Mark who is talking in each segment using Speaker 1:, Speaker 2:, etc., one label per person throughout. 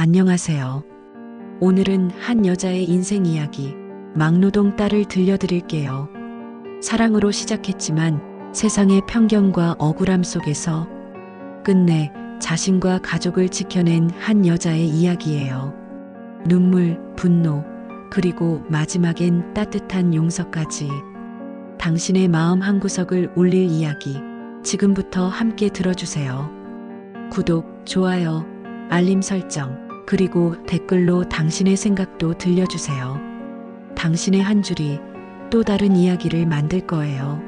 Speaker 1: 안녕하세요. 오늘은 한 여자의 인생 이야기, 막노동 딸을 들려드릴게요. 사랑으로 시작했지만 세상의 편견과 억울함 속에서 끝내 자신과 가족을 지켜낸 한 여자의 이야기예요. 눈물, 분노, 그리고 마지막엔 따뜻한 용서까지. 당신의 마음 한구석을 울릴 이야기. 지금부터 함께 들어주세요. 구독, 좋아요, 알림 설정, 그리고 댓글로 당신의 생각도 들려주세요. 당신의 한 줄이 또 다른 이야기를 만들 거예요.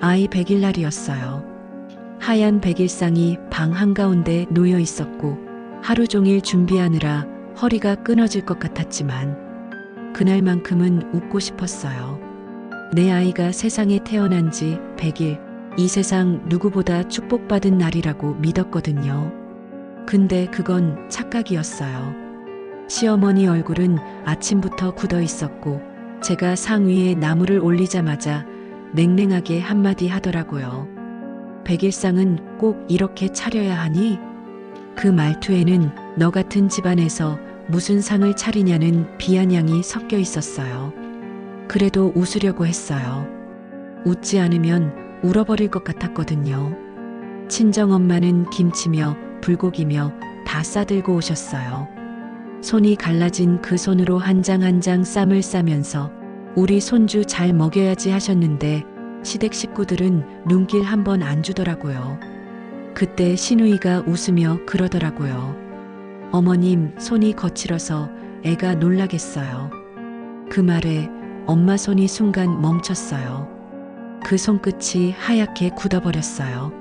Speaker 1: 아이 100일 날이었어요. 하얀 백일상이 방 한가운데 놓여 있었고 하루 종일 준비하느라 허리가 끊어질 것 같았지만 그날만큼은 웃고 싶었어요. 내 아이가 세상에 태어난 지 100일, 이 세상 누구보다 축복받은 날이라고 믿었거든요. 근데 그건 착각이었어요. 시어머니 얼굴은 아침부터 굳어 있었고 제가 상 위에 나무를 올리자마자 냉랭하게 한마디 하더라고요. 백일상은 꼭 이렇게 차려야 하니? 그 말투에는 너 같은 집안에서 무슨 상을 차리냐는 비아냥이 섞여 있었어요. 그래도 웃으려고 했어요. 웃지 않으면 울어버릴 것 같았거든요. 친정엄마는 김치며 불고기며 다 싸들고 오셨어요. 손이 갈라진 그 손으로 한 장 한 장 쌈을 싸면서 우리 손주 잘 먹여야지 하셨는데 시댁 식구들은 눈길 한 번 안 주더라고요. 그때 신우이가 웃으며 그러더라고요. 어머님 손이 거칠어서 애가 놀라겠어요. 그 말에 엄마 손이 순간 멈췄어요. 그 손끝이 하얗게 굳어버렸어요.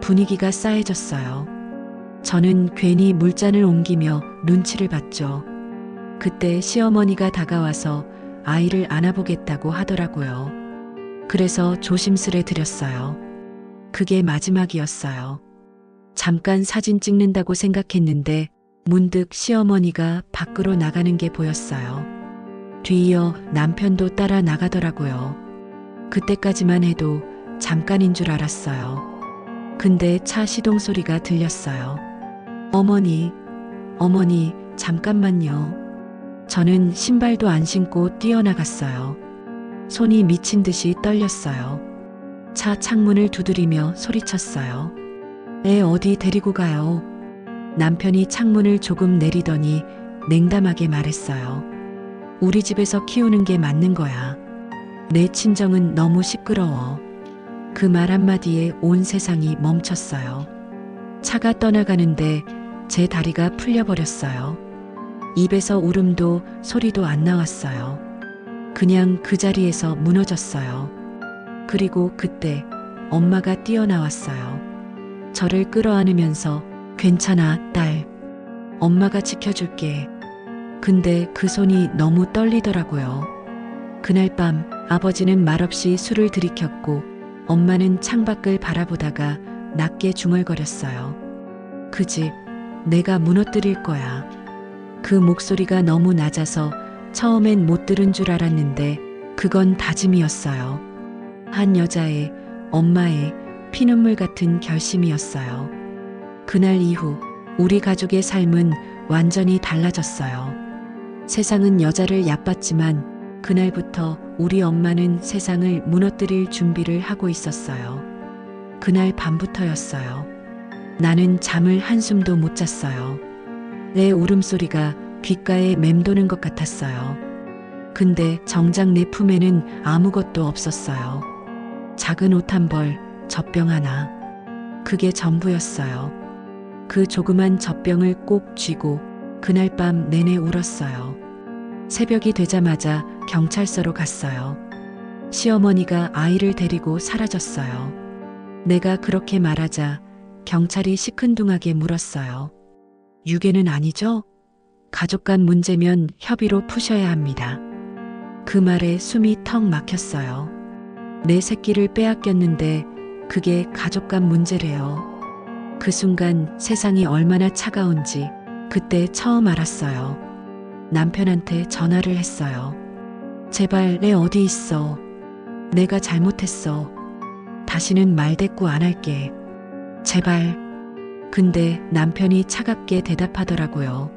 Speaker 1: 분위기가 싸해졌어요. 저는 괜히 물잔을 옮기며 눈치를 봤죠. 그때 시어머니가 다가와서 아이를 안아보겠다고 하더라고요. 그래서 조심스레 드렸어요. 그게 마지막이었어요. 잠깐 사진 찍는다고 생각했는데 문득 시어머니가 밖으로 나가는 게 보였어요. 뒤이어 남편도 따라 나가더라고요. 그때까지만 해도 잠깐인 줄 알았어요. 근데 차 시동 소리가 들렸어요. 어머니, 어머니, 잠깐만요. 저는 신발도 안 신고 뛰어나갔어요. 손이 미친 듯이 떨렸어요. 차 창문을 두드리며 소리쳤어요. 애 어디 데리고 가요? 남편이 창문을 조금 내리더니 냉담하게 말했어요. 우리 집에서 키우는 게 맞는 거야. 내 친정은 너무 시끄러워. 그 말 한마디에 온 세상이 멈췄어요. 차가 떠나가는데 제 다리가 풀려버렸어요. 입에서 울음도 소리도 안 나왔어요. 그냥 그 자리에서 무너졌어요. 그리고 그때 엄마가 뛰어나왔어요. 저를 끌어안으면서 괜찮아, 딸. 엄마가 지켜줄게. 근데 그 손이 너무 떨리더라고요. 그날 밤 아버지는 말없이 술을 들이켰고 엄마는 창밖을 바라보다가 낮게 중얼거렸어요. 그 집 내가 무너뜨릴 거야. 그 목소리가 너무 낮아서 처음엔 못 들은 줄 알았는데 그건 다짐이었어요. 한 여자의 엄마의 피눈물 같은 결심이었어요. 그날 이후 우리 가족의 삶은 완전히 달라졌어요. 세상은 여자를 얕봤지만 그날부터 우리 엄마는 세상을 무너뜨릴 준비를 하고 있었어요. 그날 밤부터였어요. 나는 잠을 한숨도 못 잤어요. 내 울음소리가 귓가에 맴도는 것 같았어요. 근데 정작 내 품에는 아무것도 없었어요. 작은 옷 한 벌, 젖병 하나. 그게 전부였어요. 그 조그만 젖병을 꼭 쥐고 그날 밤 내내 울었어요. 새벽이 되자마자 경찰서로 갔어요. 시어머니가 아이를 데리고 사라졌어요. 내가 그렇게 말하자 경찰이 시큰둥하게 물었어요. 유괴는 아니죠? 가족 간 문제면 협의로 푸셔야 합니다. 그 말에 숨이 턱 막혔어요. 내 새끼를 빼앗겼는데 그게 가족 간 문제래요. 그 순간 세상이 얼마나 차가운지 그때 처음 알았어요. 남편한테 전화를 했어요. 제발 내 어디 있어. 내가 잘못했어. 다시는 말대꾸 안 할게. 제발. 근데 남편이 차갑게 대답하더라고요.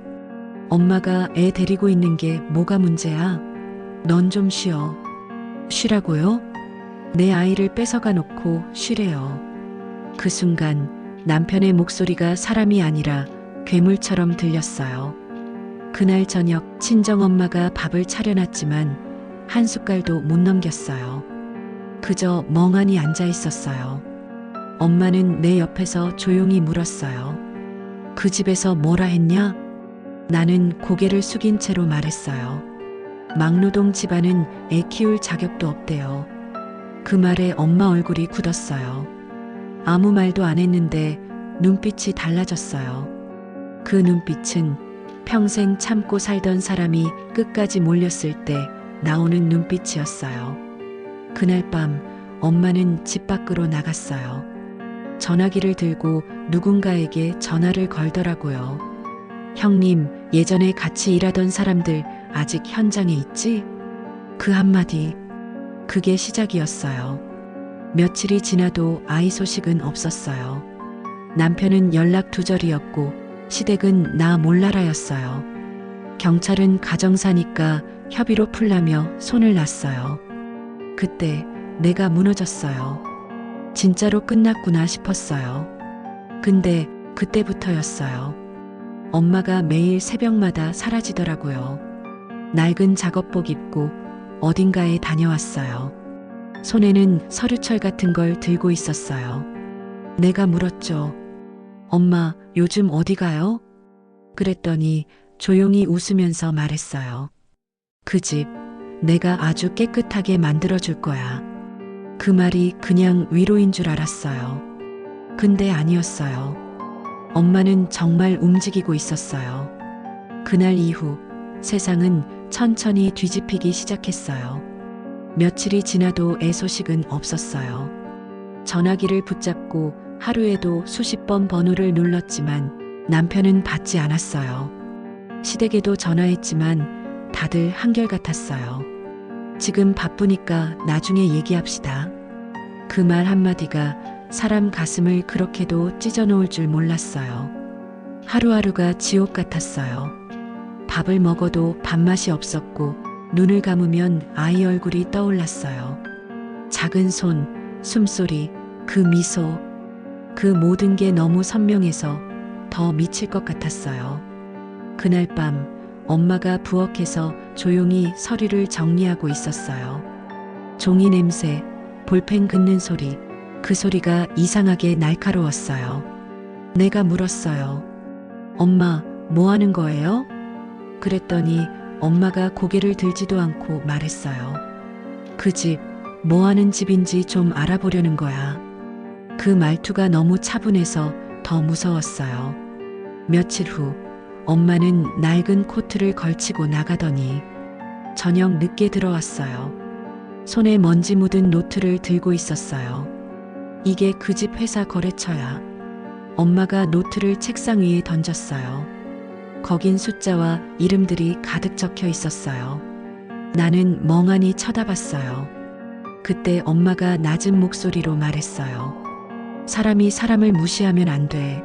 Speaker 1: 엄마가 애 데리고 있는 게 뭐가 문제야? 넌 좀 쉬어. 쉬라고요? 내 아이를 뺏어가 놓고 쉬래요. 그 순간 남편의 목소리가 사람이 아니라 괴물처럼 들렸어요. 그날 저녁 친정엄마가 밥을 차려놨지만 한 숟갈도 못 넘겼어요. 그저 멍하니 앉아 있었어요. 엄마는 내 옆에서 조용히 물었어요. 그 집에서 뭐라 했냐? 나는 고개를 숙인 채로 말했어요. 막노동 집안은 애 키울 자격도 없대요. 그 말에 엄마 얼굴이 굳었어요. 아무 말도 안 했는데 눈빛이 달라졌어요. 그 눈빛은 평생 참고 살던 사람이 끝까지 몰렸을 때 나오는 눈빛이었어요. 그날 밤 엄마는 집 밖으로 나갔어요. 전화기를 들고 누군가에게 전화를 걸더라고요. 형님, 예전에 같이 일하던 사람들 아직 현장에 있지? 그 한마디. 그게 시작이었어요. 며칠이 지나도 아이 소식은 없었어요. 남편은 연락 두절이었고 시댁은 나 몰라라였어요. 경찰은 가정사니까 협의로 풀라며 손을 놨어요. 그때 내가 무너졌어요. 진짜로 끝났구나 싶었어요. 근데 그때부터였어요. 엄마가 매일 새벽마다 사라지더라고요. 낡은 작업복 입고 어딘가에 다녀왔어요. 손에는 서류철 같은 걸 들고 있었어요. 내가 물었죠. 엄마, 요즘 어디 가요? 그랬더니 조용히 웃으면서 말했어요. 그 집, 내가 아주 깨끗하게 만들어줄 거야. 그 말이 그냥 위로인 줄 알았어요. 근데 아니었어요. 엄마는 정말 움직이고 있었어요. 그날 이후 세상은 천천히 뒤집히기 시작했어요. 며칠이 지나도 애 소식은 없었어요. 전화기를 붙잡고 하루에도 수십 번 번호를 눌렀지만 남편은 받지 않았어요. 시댁에도 전화했지만 다들 한결같았어요. 지금 바쁘니까 나중에 얘기합시다. 그 말 한마디가 사람 가슴을 그렇게도 찢어놓을 줄 몰랐어요. 하루하루가 지옥 같았어요. 밥을 먹어도 밥맛이 없었고 눈을 감으면 아이 얼굴이 떠올랐어요. 작은 손, 숨소리, 그 미소, 그 모든 게 너무 선명해서 더 미칠 것 같았어요. 그날 밤 엄마가 부엌에서 조용히 서류를 정리하고 있었어요. 종이 냄새, 볼펜 긋는 소리, 그 소리가 이상하게 날카로웠어요. 내가 물었어요. 엄마, 뭐 하는 거예요? 그랬더니 엄마가 고개를 들지도 않고 말했어요. 그 집, 뭐 하는 집인지 좀 알아보려는 거야. 그 말투가 너무 차분해서 더 무서웠어요. 며칠 후, 엄마는 낡은 코트를 걸치고 나가더니 저녁 늦게 들어왔어요. 손에 먼지 묻은 노트를 들고 있었어요. 이게 그 집 회사 거래처야. 엄마가 노트를 책상 위에 던졌어요. 거긴 숫자와 이름들이 가득 적혀 있었어요. 나는 멍하니 쳐다봤어요. 그때 엄마가 낮은 목소리로 말했어요. 사람이 사람을 무시하면 안 돼.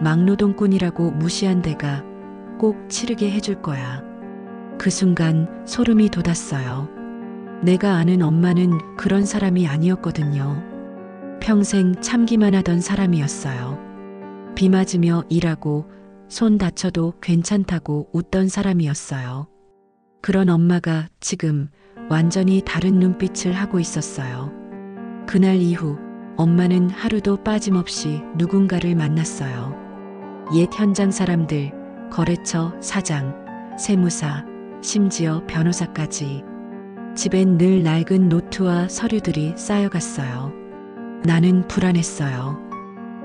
Speaker 1: 막노동꾼이라고 무시한 데가 꼭 치르게 해줄 거야. 그 순간 소름이 돋았어요. 내가 아는 엄마는 그런 사람이 아니었거든요. 평생 참기만 하던 사람이었어요. 비 맞으며 일하고 손 다쳐도 괜찮다고 웃던 사람이었어요. 그런 엄마가 지금 완전히 다른 눈빛을 하고 있었어요. 그날 이후 엄마는 하루도 빠짐없이 누군가를 만났어요. 옛 현장 사람들, 거래처 사장, 세무사, 심지어 변호사까지. 집엔 늘 낡은 노트와 서류들이 쌓여갔어요. 나는 불안했어요.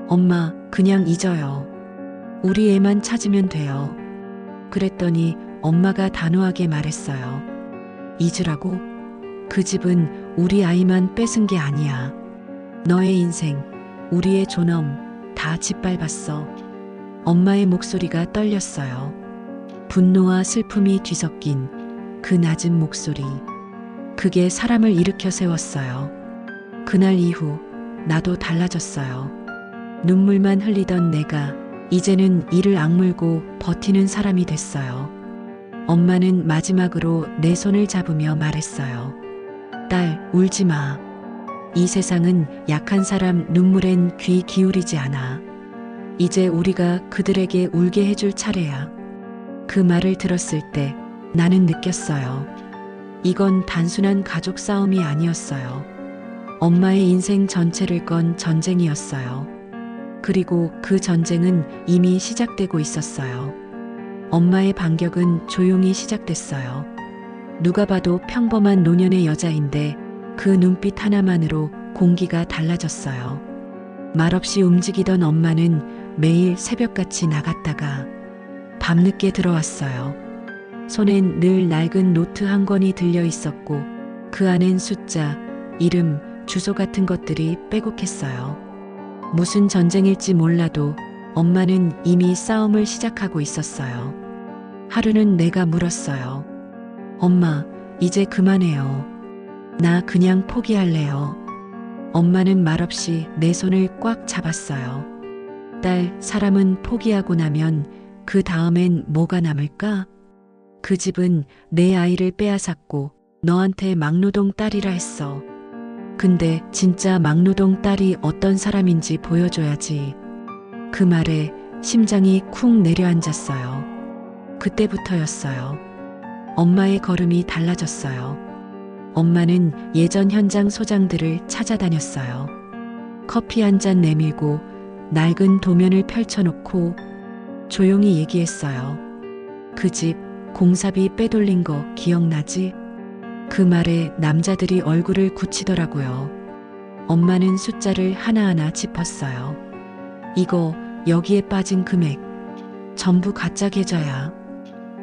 Speaker 1: 엄마, 그냥 잊어요. 우리 애만 찾으면 돼요. 그랬더니 엄마가 단호하게 말했어요. 잊으라고? 그 집은 우리 아이만 뺏은 게 아니야. 너의 인생, 우리의 존엄 다 짓밟았어. 엄마의 목소리가 떨렸어요. 분노와 슬픔이 뒤섞인 그 낮은 목소리. 그게 사람을 일으켜 세웠어요. 그날 이후 나도 달라졌어요. 눈물만 흘리던 내가 이제는 이를 악물고 버티는 사람이 됐어요. 엄마는 마지막으로 내 손을 잡으며 말했어요. 딸, 울지 마. 이 세상은 약한 사람 눈물엔 귀 기울이지 않아. 이제 우리가 그들에게 울게 해줄 차례야. 그 말을 들었을 때 나는 느꼈어요. 이건 단순한 가족 싸움이 아니었어요. 엄마의 인생 전체를 건 전쟁이었어요. 그리고 그 전쟁은 이미 시작되고 있었어요. 엄마의 반격은 조용히 시작됐어요. 누가 봐도 평범한 노년의 여자인데 그 눈빛 하나만으로 공기가 달라졌어요. 말없이 움직이던 엄마는 매일 새벽같이 나갔다가 밤늦게 들어왔어요. 손엔 늘 낡은 노트 한 권이 들려 있었고 그 안엔 숫자, 이름, 주소 같은 것들이 빼곡했어요. 무슨 전쟁일지 몰라도 엄마는 이미 싸움을 시작하고 있었어요. 하루는 내가 물었어요. 엄마, 이제 그만해요. 나 그냥 포기할래요. 엄마는 말없이 내 손을 꽉 잡았어요. 딸, 사람은 포기하고 나면 그 다음엔 뭐가 남을까? 그 집은 내 아이를 빼앗았고 너한테 막노동 딸이라 했어. 근데 진짜 막노동 딸이 어떤 사람인지 보여줘야지. 그 말에 심장이 쿵 내려앉았어요. 그때부터였어요. 엄마의 걸음이 달라졌어요. 엄마는 예전 현장 소장들을 찾아다녔어요. 커피 한 잔 내밀고 낡은 도면을 펼쳐놓고 조용히 얘기했어요. 그 집 공사비 빼돌린 거 기억나지? 그 말에 남자들이 얼굴을 굳히더라고요. 엄마는 숫자를 하나하나 짚었어요. 이거 여기에 빠진 금액 전부 가짜 계좌야.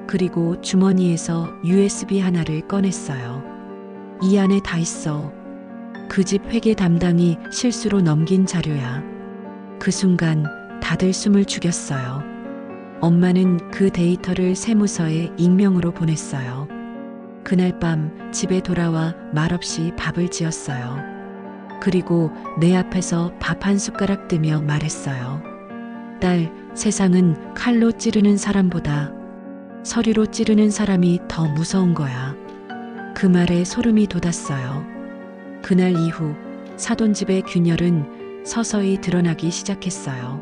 Speaker 1: 그리고 주머니에서 USB 하나를 꺼냈어요. 이 안에 다 있어. 그 집 회계 담당이 실수로 넘긴 자료야. 그 순간 다들 숨을 죽였어요. 엄마는 그 데이터를 세무서에 익명으로 보냈어요. 그날 밤 집에 돌아와 말없이 밥을 지었어요. 그리고 내 앞에서 밥 한 숟가락 뜨며 말했어요. 딸, 세상은 칼로 찌르는 사람보다 서리로 찌르는 사람이 더 무서운 거야. 그 말에 소름이 돋았어요. 그날 이후 사돈집의 균열은 서서히 드러나기 시작했어요.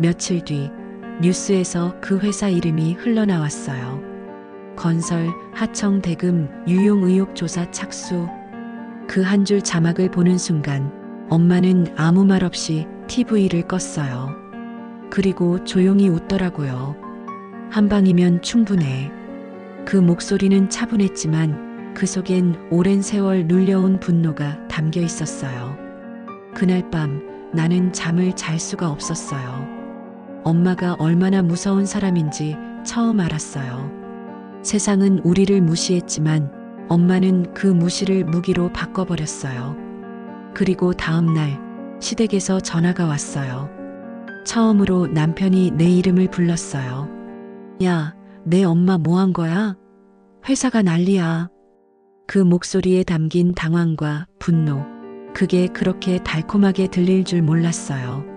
Speaker 1: 며칠 뒤 뉴스에서 그 회사 이름이 흘러나왔어요. 건설, 하청, 대금, 유용 의혹 조사 착수. 그 한 줄 자막을 보는 순간 엄마는 아무 말 없이 TV를 껐어요. 그리고 조용히 웃더라고요. 한 방이면 충분해. 그 목소리는 차분했지만 그 속엔 오랜 세월 눌려온 분노가 담겨 있었어요. 그날 밤 나는 잠을 잘 수가 없었어요. 엄마가 얼마나 무서운 사람인지 처음 알았어요. 세상은 우리를 무시했지만 엄마는 그 무시를 무기로 바꿔버렸어요. 그리고 다음 날 시댁에서 전화가 왔어요. 처음으로 남편이 내 이름을 불렀어요. 야, 내 엄마 뭐 한 거야? 회사가 난리야. 그 목소리에 담긴 당황과 분노. 그게 그렇게 달콤하게 들릴 줄 몰랐어요.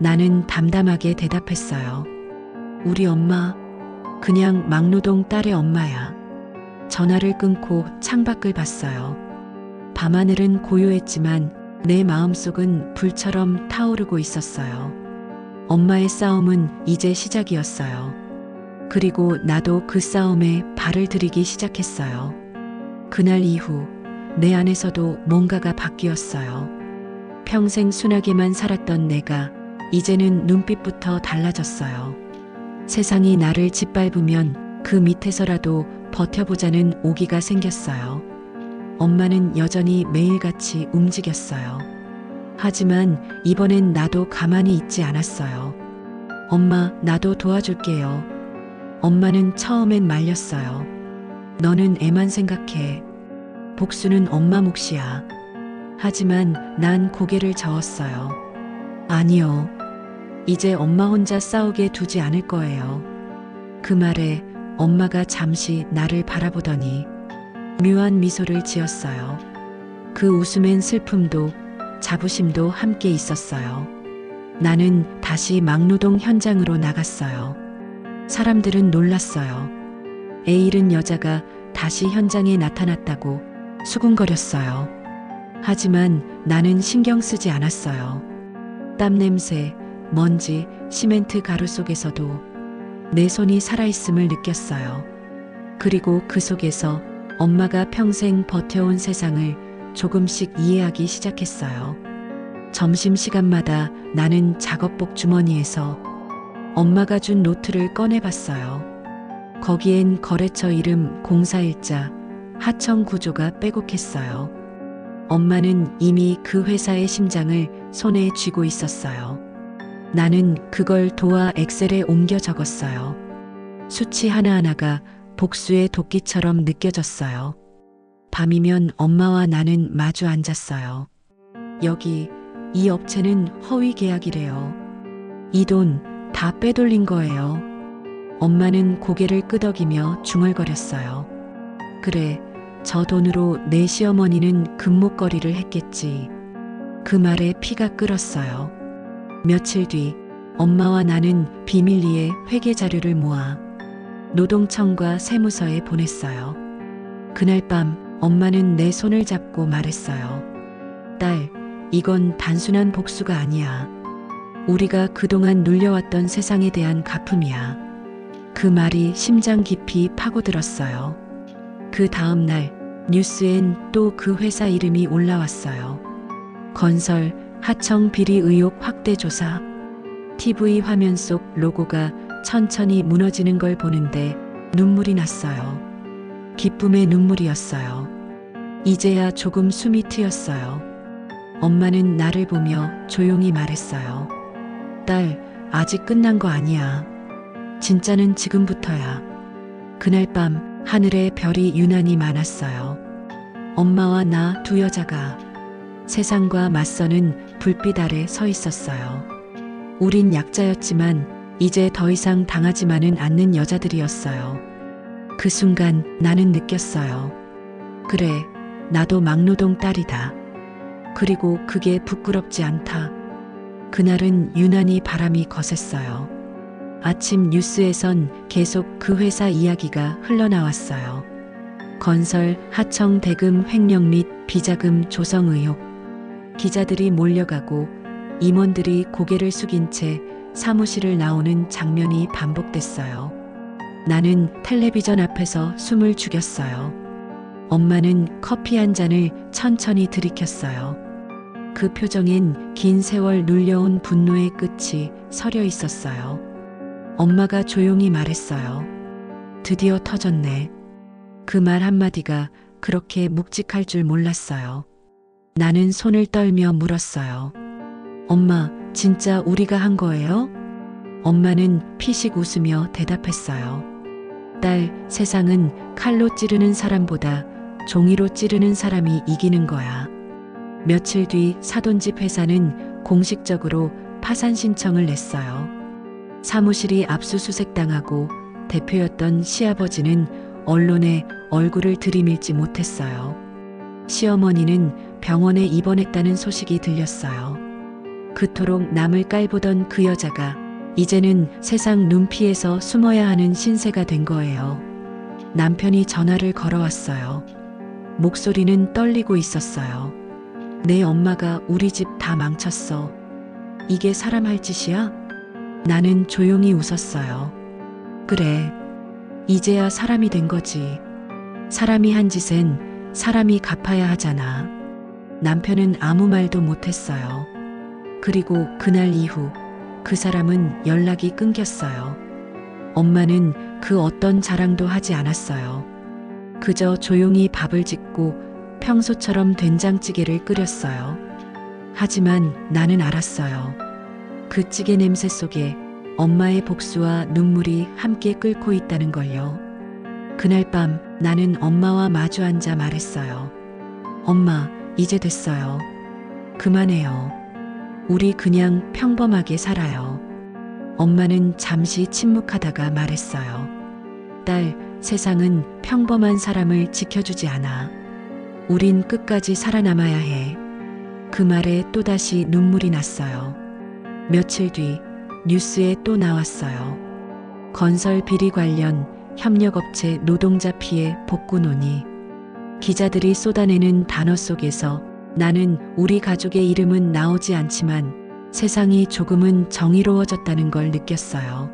Speaker 1: 나는 담담하게 대답했어요. 우리 엄마, 그냥 막노동 딸의 엄마야. 전화를 끊고 창밖을 봤어요. 밤하늘은 고요했지만 내 마음속은 불처럼 타오르고 있었어요. 엄마의 싸움은 이제 시작이었어요. 그리고 나도 그 싸움에 발을 들이기 시작했어요. 그날 이후 내 안에서도 뭔가가 바뀌었어요. 평생 순하게만 살았던 내가 이제는 눈빛부터 달라졌어요. 세상이 나를 짓밟으면 그 밑에서라도 버텨보자는 오기가 생겼어요. 엄마는 여전히 매일같이 움직였어요. 하지만 이번엔 나도 가만히 있지 않았어요. 엄마, 나도 도와줄게요. 엄마는 처음엔 말렸어요. 너는 애만 생각해. 복수는 엄마 몫이야. 하지만 난 고개를 저었어요. 아니요. 이제 엄마 혼자 싸우게 두지 않을 거예요. 그 말에 엄마가 잠시 나를 바라보더니 묘한 미소를 지었어요. 그 웃음엔 슬픔도 자부심도 함께 있었어요. 나는 다시 막노동 현장으로 나갔어요. 사람들은 놀랐어요. 애 잃은 여자가 다시 현장에 나타났다고 수군거렸어요. 하지만 나는 신경 쓰지 않았어요. 땀 냄새, 먼지, 시멘트 가루 속에서도 내 손이 살아있음을 느꼈어요. 그리고 그 속에서 엄마가 평생 버텨온 세상을 조금씩 이해하기 시작했어요. 점심시간마다 나는 작업복 주머니에서 엄마가 준 노트를 꺼내봤어요. 거기엔 거래처 이름, 공사일자, 하청 구조가 빼곡했어요. 엄마는 이미 그 회사의 심장을 손에 쥐고 있었어요. 나는 그걸 도와 엑셀에 옮겨 적었어요. 수치 하나하나가 복수의 도끼처럼 느껴졌어요. 밤이면 엄마와 나는 마주 앉았어요. 여기, 이 업체는 허위 계약이래요. 이 돈 다 빼돌린 거예요. 엄마는 고개를 끄덕이며 중얼거렸어요. 그래, 저 돈으로 내 시어머니는 금목걸이를 했겠지. 그 말에 피가 끓었어요. 며칠 뒤 엄마와 나는 비밀리에 회계 자료를 모아 노동청과 세무서에 보냈어요. 그날 밤 엄마는 내 손을 잡고 말했어요. 딸, 이건 단순한 복수가 아니야. 우리가 그동안 눌려왔던 세상에 대한 가품이야. 그 말이 심장 깊이 파고들었어요. 그 다음 날 뉴스엔 또 그 회사 이름이 올라왔어요. 건설, 하청 비리 의혹 확대 조사. TV 화면 속 로고가 천천히 무너지는 걸 보는데 눈물이 났어요. 기쁨의 눈물이었어요. 이제야 조금 숨이 트였어요. 엄마는 나를 보며 조용히 말했어요. 딸, 아직 끝난 거 아니야. 진짜는 지금부터야. 그날 밤 하늘에 별이 유난히 많았어요. 엄마와 나 두 여자가 세상과 맞서는 불빛 아래 서 있었어요. 우린 약자였지만 이제 더 이상 당하지만은 않는 여자들이었어요. 그 순간 나는 느꼈어요. 그래, 나도 막노동 딸이다. 그리고 그게 부끄럽지 않다. 그날은 유난히 바람이 거셌어요. 아침 뉴스에선 계속 그 회사 이야기가 흘러나왔어요. 건설, 하청 대금 횡령 및 비자금 조성 의혹. 기자들이 몰려가고 임원들이 고개를 숙인 채 사무실을 나오는 장면이 반복됐어요. 나는 텔레비전 앞에서 숨을 죽였어요. 엄마는 커피 한 잔을 천천히 들이켰어요. 그 표정엔 긴 세월 눌려온 분노의 끝이 서려 있었어요. 엄마가 조용히 말했어요. 드디어 터졌네. 그 말 한마디가 그렇게 묵직할 줄 몰랐어요. 나는 손을 떨며 물었어요. 엄마, 진짜 우리가 한 거예요? 엄마는 피식 웃으며 대답했어요. 딸, 세상은 칼로 찌르는 사람보다 종이로 찌르는 사람이 이기는 거야. 며칠 뒤 사돈집 회사는 공식적으로 파산 신청을 냈어요. 사무실이 압수수색 당하고 대표였던 시아버지는 언론에 얼굴을 들이밀지 못했어요. 시어머니는 병원에 입원했다는 소식이 들렸어요. 그토록 남을 깔보던 그 여자가 이제는 세상 눈피에서 숨어야 하는 신세가 된 거예요. 남편이 전화를 걸어왔어요. 목소리는 떨리고 있었어요. 내 엄마가 우리 집 다 망쳤어. 이게 사람 할 짓이야? 나는 조용히 웃었어요. 그래. 이제야 사람이 된 거지. 사람이 한 짓엔 사람이 갚아야 하잖아. 남편은 아무 말도 못했어요. 그리고 그날 이후 그 사람은 연락이 끊겼어요. 엄마는 그 어떤 자랑도 하지 않았어요. 그저 조용히 밥을 짓고 평소처럼 된장찌개를 끓였어요. 하지만 나는 알았어요. 그 찌개 냄새 속에 엄마의 복수와 눈물이 함께 끓고 있다는 걸요. 그날 밤 나는 엄마와 마주 앉아 말했어요. 엄마, 이제 됐어요. 그만해요. 우리 그냥 평범하게 살아요. 엄마는 잠시 침묵하다가 말했어요. 딸, 세상은 평범한 사람을 지켜주지 않아. 우린 끝까지 살아남아야 해. 그 말에 또다시 눈물이 났어요. 며칠 뒤 뉴스에 또 나왔어요. 건설 비리 관련 협력업체 노동자 피해 복구 논의. 기자들이 쏟아내는 단어 속에서 나는 우리 가족의 이름은 나오지 않지만 세상이 조금은 정의로워졌다는 걸 느꼈어요.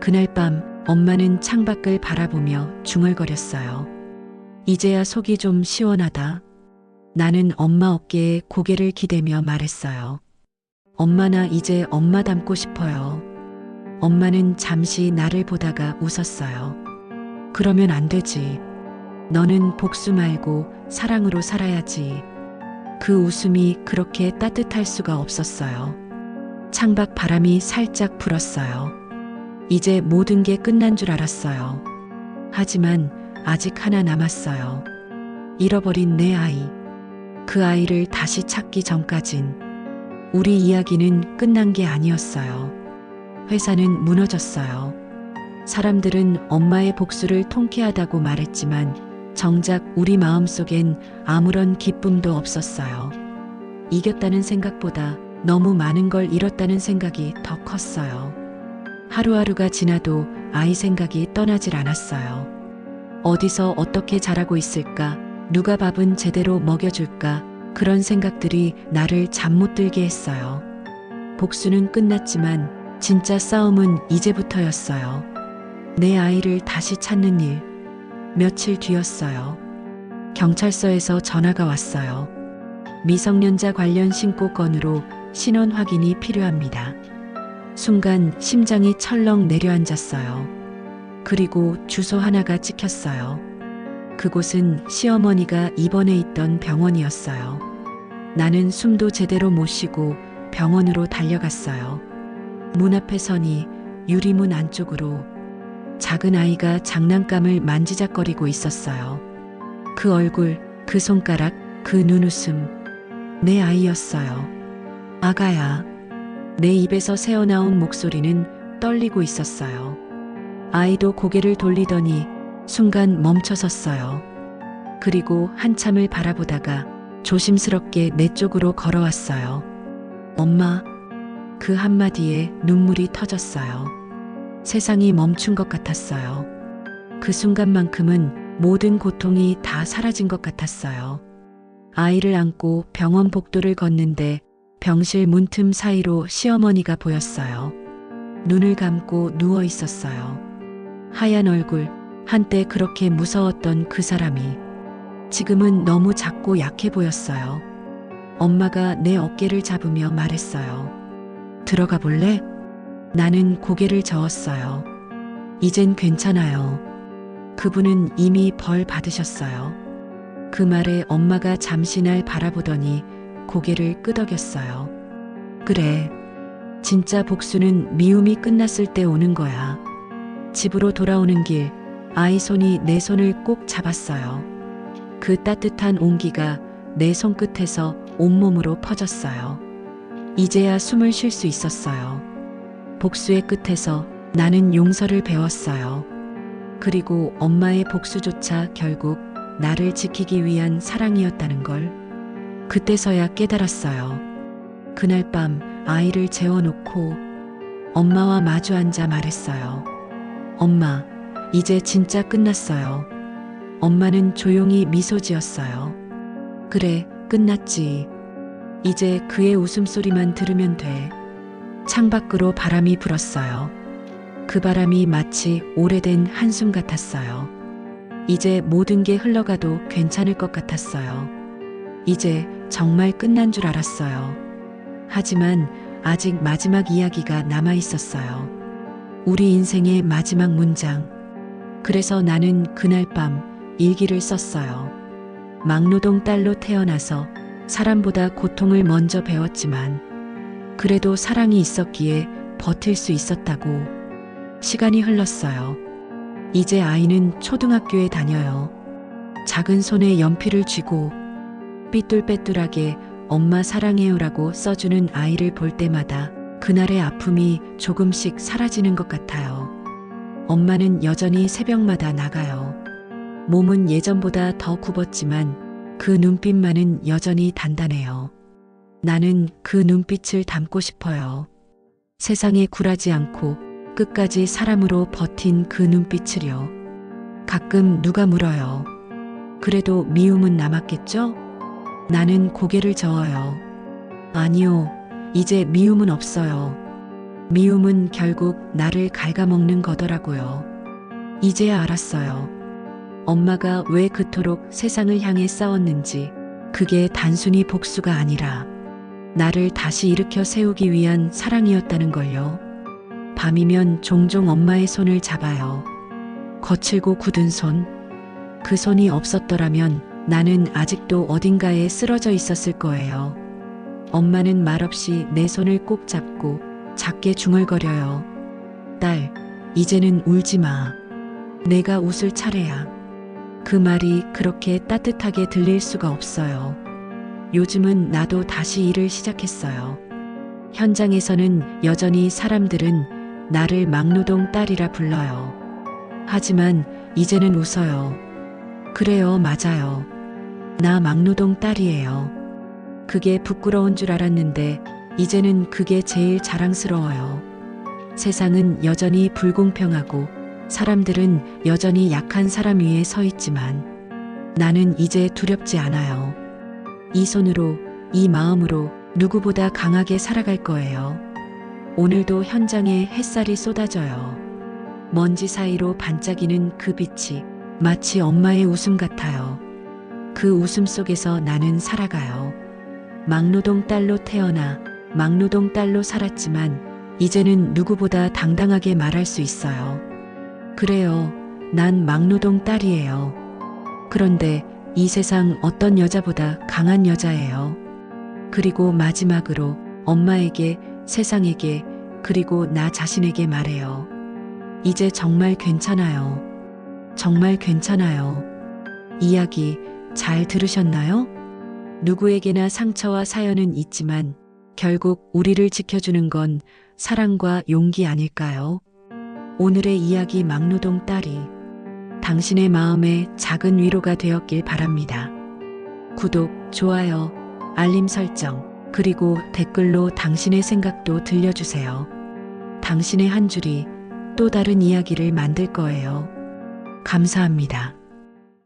Speaker 1: 그날 밤 엄마는 창밖을 바라보며 중얼거렸어요. 이제야 속이 좀 시원하다. 나는 엄마 어깨에 고개를 기대며 말했어요. 엄마 나 이제 엄마 닮고 싶어요. 엄마는 잠시 나를 보다가 웃었어요. 그러면 안 되지. 너는 복수 말고 사랑으로 살아야지. 그 웃음이 그렇게 따뜻할 수가 없었어요. 창밖 바람이 살짝 불었어요. 이제 모든 게 끝난 줄 알았어요. 하지만 아직 하나 남았어요. 잃어버린 내 아이. 그 아이를 다시 찾기 전까진 우리 이야기는 끝난 게 아니었어요. 회사는 무너졌어요. 사람들은 엄마의 복수를 통쾌하다고 말했지만 정작 우리 마음속엔 아무런 기쁨도 없었어요. 이겼다는 생각보다 너무 많은 걸 잃었다는 생각이 더 컸어요. 하루하루가 지나도 아이 생각이 떠나질 않았어요. 어디서 어떻게 자라고 있을까? 누가 밥은 제대로 먹여줄까? 그런 생각들이 나를 잠 못 들게 했어요. 복수는 끝났지만 진짜 싸움은 이제부터였어요. 내 아이를 다시 찾는 일. 며칠 뒤였어요. 경찰서에서 전화가 왔어요. 미성년자 관련 신고 건으로 신원 확인이 필요합니다. 순간 심장이 철렁 내려앉았어요. 그리고 주소 하나가 찍혔어요. 그곳은 시어머니가 입원해 있던 병원이었어요. 나는 숨도 제대로 못 쉬고 병원으로 달려갔어요. 문 앞에 서니 유리문 안쪽으로 작은 아이가 장난감을 만지작거리고 있었어요. 그 얼굴, 그 손가락, 그 눈웃음. 내 아이였어요. 아가야. 내 입에서 새어나온 목소리는 떨리고 있었어요. 아이도 고개를 돌리더니 순간 멈춰 섰어요. 그리고 한참을 바라보다가 조심스럽게 내 쪽으로 걸어왔어요. 엄마, 그 한마디에 눈물이 터졌어요. 세상이 멈춘 것 같았어요. 그 순간만큼은 모든 고통이 다 사라진 것 같았어요. 아이를 안고 병원 복도를 걷는데 병실 문틈 사이로 시어머니가 보였어요. 눈을 감고 누워 있었어요. 하얀 얼굴, 한때 그렇게 무서웠던 그 사람이 지금은 너무 작고 약해 보였어요. 엄마가 내 어깨를 잡으며 말했어요. 들어가 볼래? 나는 고개를 저었어요. 이젠 괜찮아요. 그분은 이미 벌 받으셨어요. 그 말에 엄마가 잠시 날 바라보더니 고개를 끄덕였어요. 그래. 진짜 복수는 미움이 끝났을 때 오는 거야. 집으로 돌아오는 길, 아이 손이 내 손을 꼭 잡았어요. 그 따뜻한 온기가 내 손끝에서 온몸으로 퍼졌어요. 이제야 숨을 쉴 수 있었어요. 복수의 끝에서 나는 용서를 배웠어요. 그리고 엄마의 복수조차 결국 나를 지키기 위한 사랑이었다는 걸 그때서야 깨달았어요. 그날 밤 아이를 재워놓고 엄마와 마주 앉아 말했어요. 엄마, 이제 진짜 끝났어요. 엄마는 조용히 미소 지었어요. 그래, 끝났지. 이제 그의 웃음소리만 들으면 돼. 창밖으로 바람이 불었어요. 그 바람이 마치 오래된 한숨 같았어요. 이제 모든 게 흘러가도 괜찮을 것 같았어요. 이제 정말 끝난 줄 알았어요. 하지만 아직 마지막 이야기가 남아 있었어요. 우리 인생의 마지막 문장. 그래서 나는 그날 밤 일기를 썼어요. 막노동 딸로 태어나서 사람보다 고통을 먼저 배웠지만 그래도 사랑이 있었기에 버틸 수 있었다고 시간이 흘렀어요. 이제 아이는 초등학교에 다녀요. 작은 손에 연필을 쥐고 삐뚤빼뚤하게 엄마 사랑해요라고 써주는 아이를 볼 때마다 그날의 아픔이 조금씩 사라지는 것 같아요. 엄마는 여전히 새벽마다 나가요. 몸은 예전보다 더 굽었지만 그 눈빛만은 여전히 단단해요. 나는 그 눈빛을 담고 싶어요. 세상에 굴하지 않고 끝까지 사람으로 버틴 그 눈빛을요. 가끔 누가 물어요. 그래도 미움은 남았겠죠? 나는 고개를 저어요. 아니요, 이제 미움은 없어요. 미움은 결국 나를 갉아먹는 거더라고요. 이제야 알았어요. 엄마가 왜 그토록 세상을 향해 싸웠는지, 그게 단순히 복수가 아니라 나를 다시 일으켜 세우기 위한 사랑이었다는 걸요. 밤이면 종종 엄마의 손을 잡아요. 거칠고 굳은 손. 그 손이 없었더라면 나는 아직도 어딘가에 쓰러져 있었을 거예요. 엄마는 말없이 내 손을 꼭 잡고 작게 중얼거려요. 딸, 이제는 울지 마. 내가 웃을 차례야. 그 말이 그렇게 따뜻하게 들릴 수가 없어요. 요즘은 나도 다시 일을 시작했어요. 현장에서는 여전히 사람들은 나를 막노동 딸이라 불러요. 하지만 이제는 웃어요. 그래요, 맞아요. 나 막노동 딸이에요. 그게 부끄러운 줄 알았는데 이제는 그게 제일 자랑스러워요. 세상은 여전히 불공평하고 사람들은 여전히 약한 사람 위에 서 있지만 나는 이제 두렵지 않아요. 이 손으로, 이 마음으로 누구보다 강하게 살아갈 거예요. 오늘도 현장에 햇살이 쏟아져요. 먼지 사이로 반짝이는 그 빛이 마치 엄마의 웃음 같아요. 그 웃음 속에서 나는 살아가요. 막노동 딸로 태어나 막노동 딸로 살았지만 이제는 누구보다 당당하게 말할 수 있어요. 그래요. 난 막노동 딸이에요. 그런데 이 세상 어떤 여자보다 강한 여자예요. 그리고 마지막으로 엄마에게, 세상에게, 그리고 나 자신에게 말해요. 이제 정말 괜찮아요. 정말 괜찮아요. 이야기 잘 들으셨나요? 누구에게나 상처와 사연은 있지만 결국 우리를 지켜주는 건 사랑과 용기 아닐까요? 오늘의 이야기 막노동 딸이 당신의 마음에 작은 위로가 되었길 바랍니다. 구독, 좋아요, 알림 설정, 그리고 댓글로 당신의 생각도 들려주세요. 당신의 한 줄이 또 다른 이야기를 만들 거예요. 감사합니다.